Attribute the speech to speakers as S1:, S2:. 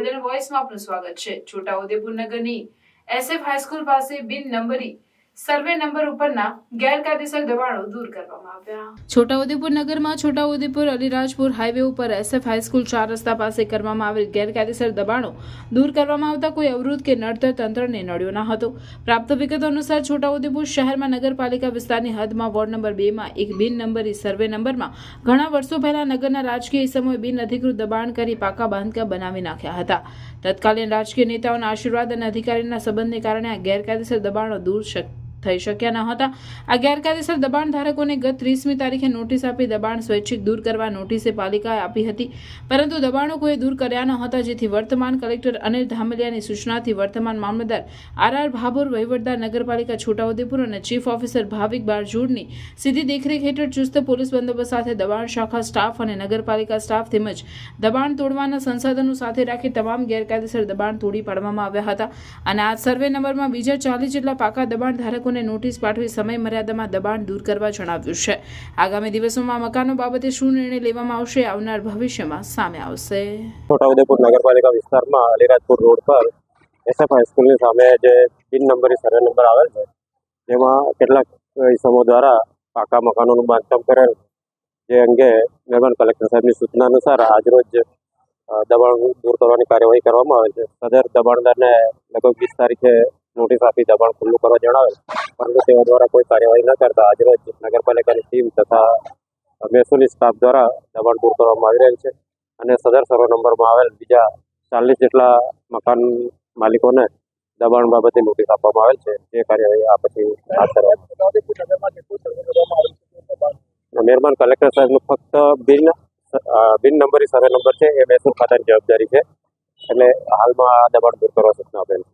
S1: Alien વોઇસમાં આપનું સ્વાગત છે. છોટાઉદેપુર નગરની એસએફ હાઈસ્કૂલ પાસે બિન નંબરી સર્વે નંબર ઉપરના ગેરકાયદેસર દબાણો દૂર કરવામાં આવ્યા. છોટાઉદેપુર નગરમાં છોટાઉદેપુર અલીરાજપુર હાઈવે ઉપર એસએફ હાઈસ્કૂલ ચાર રસ્તા પાસે કરવામાં આવેલ ગેરકાયદેસર દબાણો દૂર કરવામાં આવતા કોઈ અવરોધ કે નડતર તંત્રને નડ્યો ન હતો. પ્રાપ્ત વિગતો અનુસાર છોટાઉદેપુર શહેરમાં નગરપાલિકા વિસ્તારની હદમાં વોર્ડ નંબર બેમાં એક બિન નંબરી સર્વે નંબરમાં ઘણા વર્ષો પહેલા નગરના રાજકીય સમયે બિન અધિકૃત દબાણ કરી પાકા બાંધકામ બનાવી નાખ્યા હતા. તત્કાલીન રાજકીય નેતાઓના આશીર્વાદ અને અધિકારીના સંબંધને કારણે આ ગેરકાયદેસર દબાણો દૂર શક થઈ શક્યા ન હતા. આ ગેરકાયદેસર દબાણ ધારકોને ગત ત્રીસમી તારીખે નોટિસ આપી દબાણ સ્વૈચ્છિક દૂર કરવા નોટિસે પાલિકાએ આપી હતી. પરંતુ દબાણો કોઈ દૂર કર્યા ન હતા, જેથી વર્તમાન કલેક્ટર અનિલ ધામલિયાની સૂચનાથી વર્તમાન મામલતદાર આર આર ભાભોર વહીવટદાર નગરપાલિકા છોટાઉદેપુર અને ચીફ ઓફિસર ભાવિક બારજોડની સીધી દેખરેખ હેઠળ ચુસ્ત પોલીસ બંદોબસ્ત સાથે દબાણ શાખા સ્ટાફ અને નગરપાલિકા સ્ટાફ તેમજ દબાણ તોડવાના સંસાધનો સાથે રાખી તમામ ગેરકાયદેસર દબાણ તોડી પાડવામાં આવ્યા હતા. અને આ સર્વે નંબરમાં બીજા ચાલીસ જેટલા પાકા દબાણ ધારકોને નોટિસ પાઠવી સમય મર્યાદામાં દબાણ દૂર કરવા જણાવ્યું છે. આગામી દિવસોમાં મકાનો બાબતે શું નિર્ણય લેવામાં આવશે આવનાર ભવિષ્યમાં સામે આવશે.
S2: છોટાઉદેપુર નગરપાલિકા વિસ્તારમાં અલીરાજપુર રોડ પર એસએફ હાઈસ્કૂલની સામે જે તીન નંબર સર્વે નંબર આવેલ છે, જેમાં કેટલાક ઇસમો દ્વારા પાકા મકાનોનું બાંધકામ કરેલ જે અંગે મહેરબાન કલેક્ટર સાહેબની સૂચના અનુસાર આજરોજ દબાણ દૂર કરવાની કાર્યવાહી કરવામાં આવે છે. સદર દબાણદારને લગભગ વીસ તારીખે નોટિસ આપી દબાણ ખુલ્લું કરવા જણાવેલ પરંતુ તેઓ દ્વારા કોઈ કાર્યવાહી ન કરતા આજરોજ નગરપાલિકાની ટીમ તથા મહેસૂલી સ્ટાફ દ્વારા દબાણ દૂર કરવામાં આવી રહેલ છે અને સદર સર્વે નંબરમાં આવેલ બીજા ચાલીસ જેટલા મકાન માલિકોને દબાણ બાબતે નોટિસ આપવામાં આવેલ છે. જે કાર્યવાહી આ પછી હાથ ધરવામાં મહેરબાન કલેક્ટર સાહેબનું ફક્ત બિન બિન નંબરી સર્વે નંબર છે, એ મહેસૂલ ખાતાની જવાબદારી છે. એટલે હાલમાં આ દબાણ દૂર કરવા સૂચના આપેલ છે.